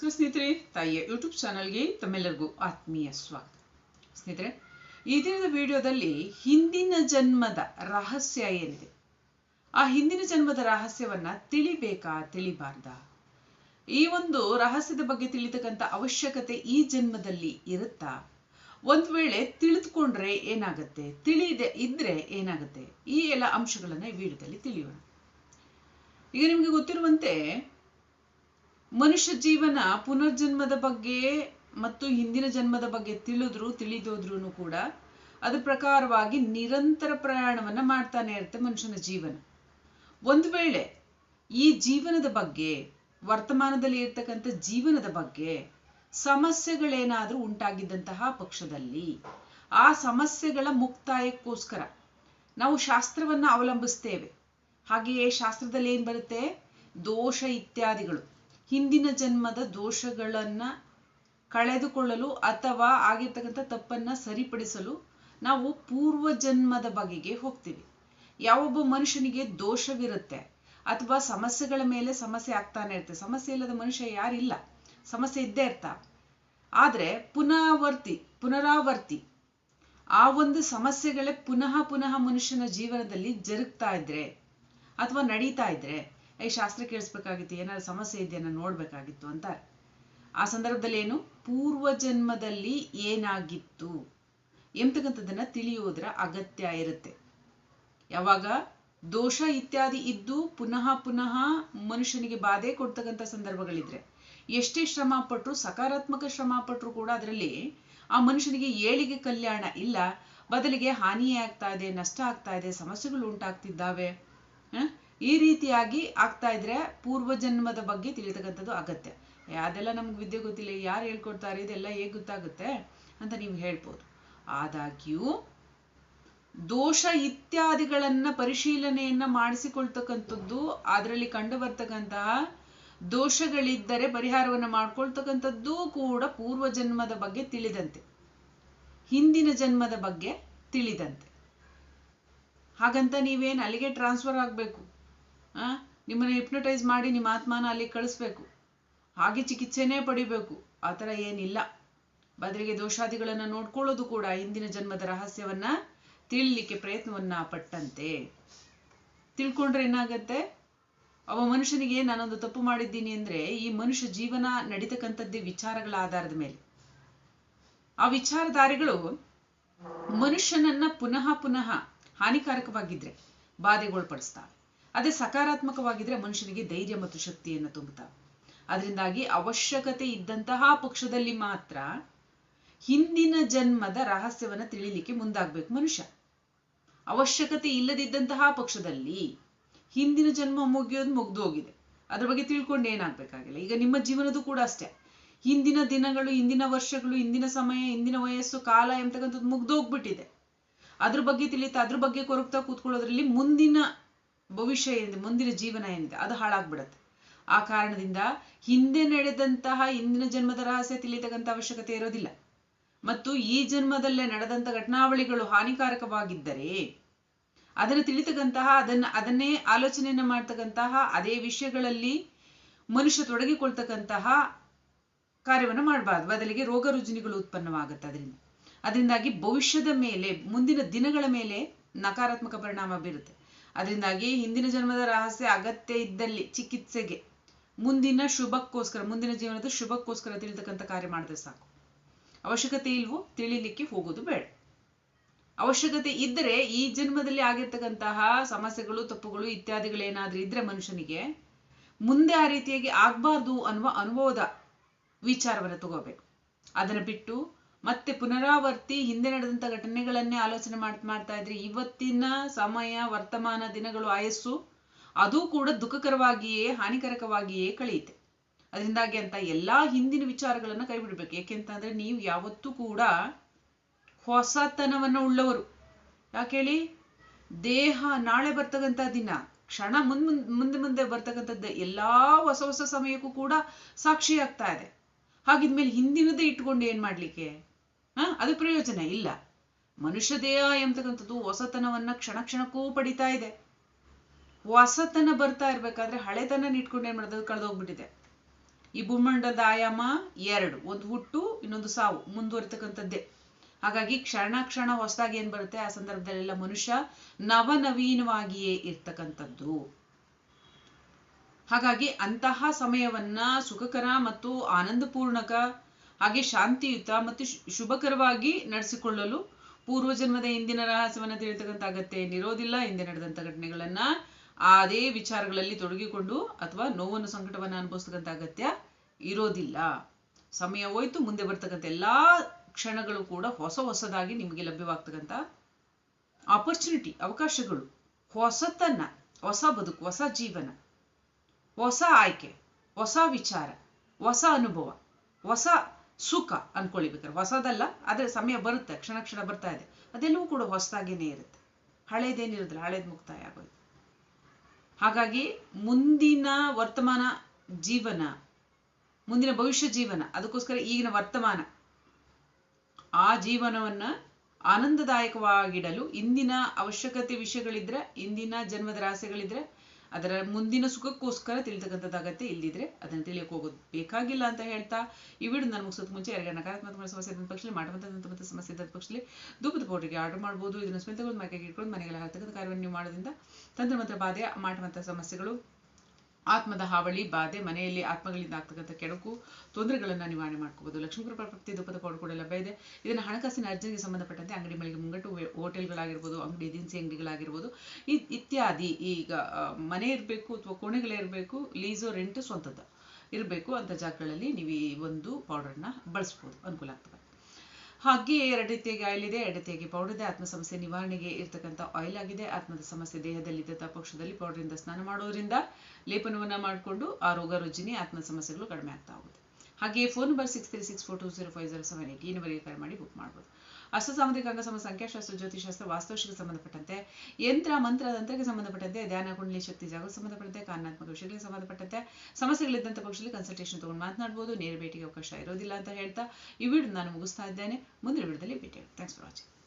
ನಮಸ್ಕಾರ ಸ್ನೇಹಿತರೆ, ತಾಯಿಯ ಯೂಟ್ಯೂಬ್ ಚಾನಲ್ಗೆ ತಮ್ಮೆಲ್ಲರಿಗೂ ಆತ್ಮೀಯ ಸ್ವಾಗತ. ಸ್ನೇಹಿತರೆ, ಈ ದಿನದ ವಿಡಿಯೋದಲ್ಲಿ ಹಿಂದಿನ ಜನ್ಮದ ರಹಸ್ಯ ಏನಿದೆ? ಆ ಹಿಂದಿನ ಜನ್ಮದ ರಹಸ್ಯವನ್ನ ತಿಳಿಬೇಕಾ, ತಿಳಿಬಾರ್ದ? ಈ ಒಂದು ರಹಸ್ಯದ ಬಗ್ಗೆ ತಿಳಿತಕ್ಕಂಥ ಅವಶ್ಯಕತೆ ಈ ಜನ್ಮದಲ್ಲಿ ಇರುತ್ತಾ? ಒಂದ್ ವೇಳೆ ತಿಳಿದುಕೊಂಡ್ರೆ ಏನಾಗುತ್ತೆ? ತಿಳಿದೆ ಇದ್ರೆ ಏನಾಗುತ್ತೆ? ಈ ಎಲ್ಲ ಅಂಶಗಳನ್ನ ಈ ವಿಡಿಯೋದಲ್ಲಿ ತಿಳಿಯೋಣ. ಈಗ ನಿಮಗೆ ಗೊತ್ತಿರುವಂತೆ ಮನುಷ್ಯ ಜೀವನ ಪುನರ್ಜನ್ಮದ ಬಗ್ಗೆ ಮತ್ತು ಹಿಂದಿನ ಜನ್ಮದ ಬಗ್ಗೆ ತಿಳಿದ್ರು ತಿಳಿದೋದ್ರೂ ಕೂಡ ಅದ್ರ ಪ್ರಕಾರವಾಗಿ ನಿರಂತರ ಪ್ರಯಾಣವನ್ನ ಮಾಡ್ತಾನೆ ಇರುತ್ತೆ ಮನುಷ್ಯನ ಜೀವನ. ಒಂದು ವೇಳೆ ಈ ಜೀವನದ ಬಗ್ಗೆ, ವರ್ತಮಾನದಲ್ಲಿ ಇರ್ತಕ್ಕಂಥ ಜೀವನದ ಬಗ್ಗೆ ಸಮಸ್ಯೆಗಳೇನಾದ್ರೂ ಉಂಟಾಗಿದ್ದಂತಹ ಪಕ್ಷದಲ್ಲಿ ಆ ಸಮಸ್ಯೆಗಳ ಮುಕ್ತಾಯಕ್ಕೋಸ್ಕರ ನಾವು ಶಾಸ್ತ್ರವನ್ನ ಅವಲಂಬಿಸ್ತೇವೆ. ಹಾಗೆಯೇ ಶಾಸ್ತ್ರದಲ್ಲಿ ಏನ್ ಬರುತ್ತೆ? ದೋಷ ಇತ್ಯಾದಿಗಳು. ಹಿಂದಿನ ಜನ್ಮದ ದೋಷಗಳನ್ನ ಕಳೆದುಕೊಳ್ಳಲು ಅಥವಾ ಆಗಿರ್ತಕ್ಕಂಥ ತಪ್ಪನ್ನ ಸರಿಪಡಿಸಲು ನಾವು ಪೂರ್ವ ಜನ್ಮದ ಬಗೆಗೆ ಹೋಗ್ತೀವಿ. ಯಾವೊಬ್ಬ ಮನುಷ್ಯನಿಗೆ ದೋಷವಿರುತ್ತೆ ಅಥವಾ ಸಮಸ್ಯೆಗಳ ಮೇಲೆ ಸಮಸ್ಯೆ ಆಗ್ತಾನೆ ಇರುತ್ತೆ. ಸಮಸ್ಯೆ ಇಲ್ಲದ ಮನುಷ್ಯ ಯಾರಿಲ್ಲ. ಸಮಸ್ಯೆ ಇದ್ದೇ ಇರ್ತಾ. ಆದ್ರೆ ಪುನರಾವರ್ತಿ ಪುನರಾವರ್ತಿ ಆ ಒಂದು ಸಮಸ್ಯೆಗಳೇ ಪುನಃ ಪುನಃ ಮನುಷ್ಯನ ಜೀವನದಲ್ಲಿ ಜರುಗ್ತಾ ಇದ್ರೆ ಅಥವಾ ನಡೀತಾ ಇದ್ರೆ ಈ ಶಾಸ್ತ್ರ ಕೇಳಿಸ್ಬೇಕಾಗಿತ್ತು, ಏನಾದ್ರು ಸಮಸ್ಯೆ ಇದೆಯನ್ನ ನೋಡ್ಬೇಕಾಗಿತ್ತು ಅಂತಾರೆ ಆ ಸಂದರ್ಭದಲ್ಲಿ ಏನು? ಪೂರ್ವ ಜನ್ಮದಲ್ಲಿ ಏನಾಗಿತ್ತು? ಎಂತಕ್ಕಂಥದ್ದನ್ನ ತಿಳಿಯೋದ್ರ ಅಗತ್ಯ ಇರುತ್ತೆ. ಯಾವಾಗ? ದೋಷ ಇತ್ಯಾದಿ ಇದ್ದು ಪುನಃ ಪುನಃ ಮನುಷ್ಯನಿಗೆ ಬಾಧೆ ಕೊಡ್ತಕ್ಕಂಥ ಸಂದರ್ಭಗಳಿದ್ರೆ. ಎಷ್ಟೇ ಶ್ರಮ ಪಟ್ಟರು ಸಕಾರಾತ್ಮಕ ಶ್ರಮ ಪಟ್ಟರು ಕೂಡ ಅದರಲ್ಲಿ ಆ ಮನುಷ್ಯನಿಗೆ ಏಳಿಗೆ ಕಲ್ಯಾಣ ಇಲ್ಲ. ಬದಲಿಗೆ ಹಾನಿಯೇ ಆಗ್ತಾ ಇದೆ, ನಷ್ಟ ಆಗ್ತಾ ಇದೆ, ಸಮಸ್ಯೆಗಳು ಉಂಟಾಗ್ತಿದ್ದಾವೆ. ಈ ರೀತಿಯಾಗಿ ಆಗ್ತಾ ಇದ್ರೆ ಪೂರ್ವ ಜನ್ಮದ ಬಗ್ಗೆ ತಿಳಿತಕ್ಕಂಥದ್ದು ಅಗತ್ಯ. ಅದೆಲ್ಲ ನಮ್ಗೆ ವಿದ್ಯೆ ಗೊತ್ತಿಲ್ಲ, ಯಾರು ಹೇಳ್ಕೊಡ್ತಾರೆ, ಇದೆಲ್ಲ ಹೇಗೆ ಗೊತ್ತಾಗುತ್ತೆ ಅಂತ ನೀವು ಹೇಳ್ಬೋದು. ಆದಾಗ್ಯೂ, ದೋಷ ಇತ್ಯಾದಿಗಳನ್ನ ಪರಿಶೀಲನೆಯನ್ನ ಮಾಡಿಸಿಕೊಳ್ತಕ್ಕಂಥದ್ದು, ಅದರಲ್ಲಿ ಕಂಡು ಬರ್ತಕ್ಕಂತಹ ದೋಷಗಳಿದ್ದರೆ ಪರಿಹಾರವನ್ನ ಮಾಡ್ಕೊಳ್ತಕ್ಕಂಥದ್ದು ಕೂಡ ಪೂರ್ವ ಜನ್ಮದ ಬಗ್ಗೆ ತಿಳಿದಂತೆ. ಹಿಂದಿನ ಜನ್ಮದ ಬಗ್ಗೆ ತಿಳಿದಂತೆ. ಹಾಗಂತ ನೀವೇನು ಅಲ್ಲಿಗೆ ಟ್ರಾನ್ಸ್ಫರ್ ಆಗಬೇಕು? ನಿಮ್ಮನ್ನ ಹಿಪ್ನಟೈಸ್ ಮಾಡಿ ನಿಮ್ಮ ಆತ್ಮನ ಅಲ್ಲಿ ಕಳಿಸ್ಬೇಕು. ಹಾಗೆ ಚಿಕಿತ್ಸೆನೇ ಪಡಿಬೇಕು. ಆ ಥರ ಏನಿಲ್ಲ. ಬದಲಿಗೆ ದೋಷಾದಿಗಳನ್ನು ನೋಡ್ಕೊಳ್ಳೋದು ಕೂಡ ಹಿಂದಿನ ಜನ್ಮದ ರಹಸ್ಯವನ್ನ ತಿಳಿಲಿಕ್ಕೆ ಪ್ರಯತ್ನವನ್ನ ಪಟ್ಟಂತೆ. ತಿಳ್ಕೊಂಡ್ರೆ ಏನಾಗತ್ತೆ? ಅವ ಮನುಷ್ಯನಿಗೆ ನಾನೊಂದು ತಪ್ಪು ಮಾಡಿದ್ದೀನಿ ಅಂದ್ರೆ ಈ ಮನುಷ್ಯ ಜೀವನ ನಡೀತಕ್ಕಂಥದ್ದೇ ವಿಚಾರಗಳ ಆಧಾರದ ಮೇಲೆ. ಆ ವಿಚಾರಧಾರೆಗಳು ಮನುಷ್ಯನನ್ನ ಪುನಃ ಪುನಃ ಹಾನಿಕಾರಕವಾಗಿದ್ರೆ ಬಾಧೆಗೊಳಪಡಿಸ್ತಾವೆ. ಅದೇ ಸಕಾರಾತ್ಮಕವಾಗಿದ್ರೆ ಮನುಷ್ಯನಿಗೆ ಧೈರ್ಯ ಮತ್ತು ಶಕ್ತಿಯನ್ನು ತುಂಬುತ್ತಾ. ಅದರಿಂದಾಗಿ ಅವಶ್ಯಕತೆ ಇದ್ದಂತಹ ಪಕ್ಷದಲ್ಲಿ ಮಾತ್ರ ಹಿಂದಿನ ಜನ್ಮದ ರಹಸ್ಯವನ್ನ ತಿಳಿಲಿಕ್ಕೆ ಮುಂದಾಗಬೇಕು ಮನುಷ್ಯ. ಅವಶ್ಯಕತೆ ಇಲ್ಲದಿದ್ದಂತಹ ಪಕ್ಷದಲ್ಲಿ ಹಿಂದಿನ ಜನ್ಮ ಮುಗಿಯೋದು ಮುಗ್ದು ಹೋಗಿದೆ. ಅದ್ರ ಬಗ್ಗೆ ತಿಳ್ಕೊಂಡು ಏನಾಗ್ಬೇಕಾಗಿಲ್ಲ. ಈಗ ನಿಮ್ಮ ಜೀವನದೂ ಕೂಡ ಅಷ್ಟೇ. ಹಿಂದಿನ ದಿನಗಳು, ಹಿಂದಿನ ವರ್ಷಗಳು, ಹಿಂದಿನ ಸಮಯ, ಹಿಂದಿನ ವಯಸ್ಸು, ಕಾಲ ಎಂತಕ್ಕಂಥದ್ದು ಮುಗ್ದೋಗ್ಬಿಟ್ಟಿದೆ ಅದ್ರ ಬಗ್ಗೆ ತಿಳಿತಾ, ಅದ್ರ ಬಗ್ಗೆ ಕೊರಗ್ತಾ ಕೂತ್ಕೊಳ್ಳೋದ್ರಲ್ಲಿ ಮುಂದಿನ ಭವಿಷ್ಯ ಏನಿದೆ, ಮುಂದಿನ ಜೀವನ ಏನಿದೆ, ಅದು ಹಾಳಾಗ್ಬಿಡತ್ತೆ. ಆ ಕಾರಣದಿಂದ ಹಿಂದೆ ನಡೆದಂತಹ ಹಿಂದಿನ ಜನ್ಮದ ರಹಸ್ಯ ತಿಳಿತಕ್ಕಂಥ ಅವಶ್ಯಕತೆ ಇರೋದಿಲ್ಲ. ಮತ್ತು ಈ ಜನ್ಮದಲ್ಲೇ ನಡೆದಂತ ಘಟನಾವಳಿಗಳು ಹಾನಿಕಾರಕವಾಗಿದ್ದರೆ ಅದನ್ನು ತಿಳಿತಕ್ಕಂತಹ, ಅದನ್ನ, ಅದನ್ನೇ ಆಲೋಚನೆಯನ್ನು ಮಾಡ್ತಕ್ಕಂತಹ, ಅದೇ ವಿಷಯಗಳಲ್ಲಿ ಮನುಷ್ಯ ತೊಡಗಿಕೊಳ್ತಕ್ಕಂತಹ ಕಾರ್ಯವನ್ನು ಮಾಡಬಾರ್ದು. ಬದಲಿಗೆ ರೋಗ ರುಜಿನಿಗಳು ಉತ್ಪನ್ನವಾಗುತ್ತೆ ಅದರಿಂದ. ಅದರಿಂದಾಗಿ ಭವಿಷ್ಯದ ಮೇಲೆ, ಮುಂದಿನ ದಿನಗಳ ಮೇಲೆ ನಕಾರಾತ್ಮಕ ಪರಿಣಾಮ ಬೀರುತ್ತೆ. ಅದರಿಂದಾಗಿ ಹಿಂದಿನ ಜನ್ಮದ ರಹಸ್ಯ ಅಗತ್ಯ ಇದ್ದಲ್ಲಿ ಚಿಕಿತ್ಸೆಗೆ ಮುಂದಿನ ಶುಭಕ್ಕೋಸ್ಕರ, ಮುಂದಿನ ಜೀವನದ ಶುಭಕ್ಕೋಸ್ಕರ ತಿಳಿತಕ್ಕಂಥ ಕಾರ್ಯ ಮಾಡಿದ್ರೆ ಸಾಕು. ಅವಶ್ಯಕತೆ ಇಲ್ವೋ ತಿಳಿಲಿಕ್ಕೆ ಹೋಗೋದು ಬೇಡ. ಅವಶ್ಯಕತೆ ಇದ್ದರೆ ಈ ಜನ್ಮದಲ್ಲಿ ಆಗಿರ್ತಕ್ಕಂತಹ ಸಮಸ್ಯೆಗಳು, ತಪ್ಪುಗಳು ಇತ್ಯಾದಿಗಳೇನಾದ್ರೂ ಇದ್ರೆ ಮನುಷ್ಯನಿಗೆ ಮುಂದೆ ಆ ರೀತಿಯಾಗಿ ಆಗ್ಬಾರ್ದು ಅನ್ನುವ ಅನುಭವದ ವಿಚಾರವನ್ನು ತಗೋಬೇಕು. ಅದನ್ನ ಬಿಟ್ಟು ಮತ್ತೆ ಪುನರಾವರ್ತಿ ಹಿಂದೆ ನಡೆದಂತ ಘಟನೆಗಳನ್ನೇ ಆಲೋಚನೆ ಮಾಡ್, ಮಾಡ್ತಾ ಇದ್ರೆ. ಇವತ್ತಿನ ಸಮಯ, ವರ್ತಮಾನ ದಿನಗಳು ಆಯಸ್ಸು. ಅದು ಕೂಡ ದುಃಖಕರವಾಗಿಯೇ, ಹಾನಿಕರಕವಾಗಿಯೇ ಕಳೆಯುತ್ತೆ. ಅದರಿಂದಾಗಿ ಅಂತ ಎಲ್ಲಾ ಹಿಂದಿನ ವಿಚಾರಗಳನ್ನ ಕೈ ಬಿಡ್ಬೇಕು ಯಾಕೆಂತಂದ್ರೆ ನೀವು ಯಾವತ್ತೂ ಕೂಡ ಹೊಸತನವನ್ನ ಉಳ್ಳವರು. ಯಾಕೆ ಹೇಳಿ? ದೇಹ ನಾಳೆ ಬರ್ತಕ್ಕಂಥ ದಿನ, ಕ್ಷಣ ಮುಂದ್ ಮುಂದೆ ಮುಂದೆ ಬರ್ತಕ್ಕಂಥದ್ದು ಎಲ್ಲಾ ಹೊಸ ಹೊಸ ಸಮಯಕ್ಕೂ ಕೂಡ ಸಾಕ್ಷಿ ಆಗ್ತಾ ಇದೆ. ಹಾಗಿದ್ಮೇಲೆ ಹಿಂದಿನದೇ ಇಟ್ಕೊಂಡು ಏನ್ ಮಾಡ್ಲಿಕ್ಕೆ? ಅದು ಪ್ರಯೋಜನ ಇಲ್ಲ. ಮನುಷ್ಯ ದೇಹ ಎಂಬತಕ್ಕಂಥದ್ದು ಹೊಸತನವನ್ನ ಕ್ಷಣ ಕ್ಷಣಕ್ಕೂ ಪಡಿತಾ ಇದೆ. ಹೊಸತನ ಬರ್ತಾ ಇರ್ಬೇಕಾದ್ರೆ ಹಳೆತನ ಇಟ್ಕೊಂಡು ಏನ್ ಮಾಡೋದು? ಕಳೆದೋಗ್ಬಿಟ್ಟಿದೆ. ಈ ಭೂಮಂಡದ ಆಯಾಮ ಎರಡು, ಒಂದು ಹುಟ್ಟು, ಇನ್ನೊಂದು ಸಾವು, ಮುಂದುವರಿತಕ್ಕಂಥದ್ದೇ. ಹಾಗಾಗಿ ಕ್ಷಣ ಕ್ಷಣ ಹೊಸದಾಗಿ ಏನ್ ಬರುತ್ತೆ? ಆ ಸಂದರ್ಭದಲ್ಲೆಲ್ಲ ಮನುಷ್ಯ ನವನವೀನವಾಗಿಯೇ ಇರ್ತಕ್ಕಂಥದ್ದು. ಹಾಗಾಗಿ ಅಂತಹ ಸಮಯವನ್ನ ಸುಖಕರ ಮತ್ತು ಆನಂದಪೂರ್ಣಕ ಹಾಗೆ ಶಾಂತಿಯುತ ಮತ್ತು ಶುಭಕರವಾಗಿ ನಡೆಸಿಕೊಳ್ಳಲು ಪೂರ್ವಜನ್ಮದ ಇಂದಿನ ರಹಸ್ಯವನ್ನು ತಿಳಿತಕ್ಕಂಥ ಅಗತ್ಯ ಏನಿರೋದಿಲ್ಲ ಹಿಂದೆ ನಡೆದಂತ ಘಟನೆಗಳನ್ನ ಅದೇ ವಿಚಾರಗಳಲ್ಲಿ ತೊಡಗಿಕೊಂಡು ಅಥವಾ ನೋವನ್ನು ಸಂಕಟವನ್ನು ಅನುಭವಿಸ್ತಕ್ಕಂಥ ಅಗತ್ಯ ಇರೋದಿಲ್ಲ. ಸಮಯ ಹೋಯ್ತು, ಮುಂದೆ ಬರ್ತಕ್ಕಂಥ ಎಲ್ಲಾ ಕ್ಷಣಗಳು ಕೂಡ ಹೊಸ ಹೊಸದಾಗಿ ನಿಮಗೆ ಲಭ್ಯವಾಗ್ತಕ್ಕಂಥ ಆಪರ್ಚುನಿಟಿ ಅವಕಾಶಗಳು, ಹೊಸತನ್ನ, ಹೊಸ ಬದುಕು, ಹೊಸ ಜೀವನ, ಹೊಸ ಆಯ್ಕೆ, ಹೊಸ ವಿಚಾರ, ಹೊಸ ಅನುಭವ, ಹೊಸ ಸುಖ ಅನ್ಕೊಳ್ಳಿ ಬೇಕಾದ್ರೆ ಹೊಸದಲ್ಲ, ಆದ್ರೆ ಸಮಯ ಬರುತ್ತೆ, ಕ್ಷಣ ಕ್ಷಣ ಬರ್ತಾ ಇದೆ. ಅದೆಲ್ಲವೂ ಕೂಡ ಹೊಸದಾಗೇನೆ ಇರುತ್ತೆ. ಹಳೇದೇನಿರೋದಿಲ್ಲ, ಹಳೇದು ಮುಕ್ತಾಯ ಆಗೋದು. ಹಾಗಾಗಿ ಮುಂದಿನ ವರ್ತಮಾನ ಜೀವನ, ಮುಂದಿನ ಭವಿಷ್ಯ ಜೀವನ, ಅದಕ್ಕೋಸ್ಕರ ಈಗಿನ ವರ್ತಮಾನ, ಆ ಜೀವನವನ್ನ ಆನಂದದಾಯಕವಾಗಿಡಲು ಇಂದಿನ ಅವಶ್ಯಕತೆ ವಿಷಯಗಳಿದ್ರೆ, ಇಂದಿನ ಜನ್ಮದ ರಾಸೆಗಳಿದ್ರೆ ಅದರ ಮುಂದಿನ ಸುಖಕ್ಕೋಸ್ಕರ ತಿಳಿತಕ್ಕಂಥದ್ದು ಅಗತ್ಯ ಇಲ್ಲಿದ್ರೆ ಅದನ್ನು ತಿಳಿಯಕ್ಕೆ ಹೋಗೋದು ಬೇಕಾಗಿಲ್ಲ ಅಂತ ಹೇಳ್ತಾ ಈ ವಿಡಿಯೋ ನಾನು ಮುಗಿಸೋದು ಮುಂಚೆ ಯಾರಿಗೆ ನಕಾರಾತ್ಮಕ ಸಮಸ್ಯೆ ಇದ್ದ ಪಕ್ಷದಲ್ಲಿ ಮಾಡುವಂಥ ಸಮಸ್ಯೆ ಇದ್ದ ಪಕ್ಷದಲ್ಲಿ ಧೂಪದ ಪೌಡರ್ಗೆ ಆರ್ಡರ್ ಮಾಡ್ಬೋದು. ಇದನ್ನು ಸ್ಮಿತಗೊಂಡು ಮನೆಗೆ ಇಟ್ಕೊಂಡು ಮನೆಗೆಲ್ಲ ಹಾಕ್ತಕ್ಕಂಥ ಕಾರ್ಯವನ್ನು ನೀವು ಮಾಡೋದ್ರಿಂದ ತಂತ್ರ ಮಂತ್ರ ಬಾಧೆ ಮಾಡುವಂಥ ಸಮಸ್ಯೆಗಳು ಆತ್ಮದ ಹಾವಳಿ, ಬಾಧೆ, ಮನೆಯಲ್ಲಿ ಆತ್ಮಗಳಿಂದ ಆಗ್ತಕ್ಕಂಥ ಕೆಡಕು, ತೊಂದರೆಗಳನ್ನು ನಿವಾರಣೆ ಮಾಡ್ಕೋಬಹುದು ಲಕ್ಷ್ಮೀಪುರ ಪ್ರಾಪ್ತಿ ಧೂಪದ ಪೌಡರ್ ಕೂಡ ಲಭ್ಯ ಇದೆ. ಇದನ್ನು ಹಣಕಾಸಿನ ಅರ್ಜಿಗೆ ಸಂಬಂಧಪಟ್ಟಂತೆ ಅಂಗಡಿ ಮಳಿಗೆ ಮುಂಗಟ್ಟು ಹೋಟೆಲ್ಗಳಾಗಿರ್ಬೋದು, ಅಂಗಡಿ ದಿನಸಿ ಅಂಗಡಿಗಳಾಗಿರ್ಬೋದು ಇತ್ಯಾದಿ. ಈಗ ಮನೆ ಇರಬೇಕು ಅಥವಾ ಕೋಣೆಗಳೇ ಇರಬೇಕು, ಲೀಸೋ, ರೆಂಟ್ ಸ್ವಂತದ ಇರಬೇಕು ಅಂತ ಜಾಗಗಳಲ್ಲಿ ನೀವು ಈ ಒಂದು ಪೌಡರ್ನ ಬಳಸ್ಬೋದು. ಅನುಕೂಲ ಆಗ್ತದೆ. ಹಾಗೆ ಎರಡು ಆಯಿಲ್ ಇದೆ, ಎರಡು ರೀತಿಯಾಗಿ ಪೌಡರ್ ಇದೆ. ಆತ್ಮ ಸಮಸ್ಯೆ ನಿವಾರಣೆಗೆ ಇರ್ತಕ್ಕಂಥ ಆಯಿಲ್ ಆಗಿದೆ. ಆತ್ಮದ ಸಮಸ್ಯೆ ದೇಹದಲ್ಲಿ ಇದ್ದಂಥ ಪಕ್ಷದಲ್ಲಿ ಪೌಡರಿಂದ ಸ್ನಾನ ಮಾಡೋದ್ರಿಂದ ಲೇಪನವನ್ನ ಮಾಡಿಕೊಂಡು ಆ ರೋಗ ರುಜಿನಿ ಆತ್ಮ ಸಮಸ್ಯೆಗಳು ಕಡಿಮೆ ಆಗ್ತಾ ಹೋಗುತ್ತೆ. ಹಾಗೆ phone number six three six four two zero five zero seven eight ಈ ನಂಬರ್ಗೆ ಕರೆ ಮಾಡಿ ಬುಕ್ ಮಾಡ್ಬೋದು. ಅಷ್ಟ ಸಾಮುದ್ರಿಕ ಅಂಗಸಮ ಸಂಖ್ಯಾಶಾಸ್ತ್ರ ಜ್ಯೋತಿಷಾಸ್ತ್ರ ವಾಸ್ತುಶಿಗೆ ಸಂಬಂಧಪಟ್ಟಂತೆ, ಯಂತ್ರ ಮಂತ್ರ ತಂತ್ರಕ್ಕೆ ಸಂಬಂಧಪಟ್ಟಂತೆ, ಧ್ಯಾನ, ಕುಂಡಲಿ, ಶಕ್ತಿ ಜಾಗಕ್ಕೆ ಸಂಬಂಧಪಟ್ಟಂತೆ, ಕಾರಣಾತ್ಮಕ ವಿಷಯಗಳಿಗೆ ಸಂಬಂಧಪಟ್ಟಂತೆ ಸಮಸ್ಯೆಗಳಿದ್ದಂಥ ಪಕ್ಷದಲ್ಲಿ ಕನ್ಸಲ್ಟೇಷನ್ ತಗೊಂಡು ಮಾತನಾಡಬಹುದು ನೇರ ಭೇಟಿಗೆ ಅವಕಾಶ ಇರೋದಿಲ್ಲ ಅಂತ ಹೇಳ್ತಾ, ಈ ವಿಡಿಯೋ ನಾನು ಮುಗಿಸ್ತಾ ಇದ್ದೇನೆ. ಮುಂದಿನ ವಿಡಿಯೋದಲ್ಲಿ ಭೇಟಿ ಥ್ಯಾಂಕ್ಸ್ ಫಾರ್ ವಾಚಿಂಗ್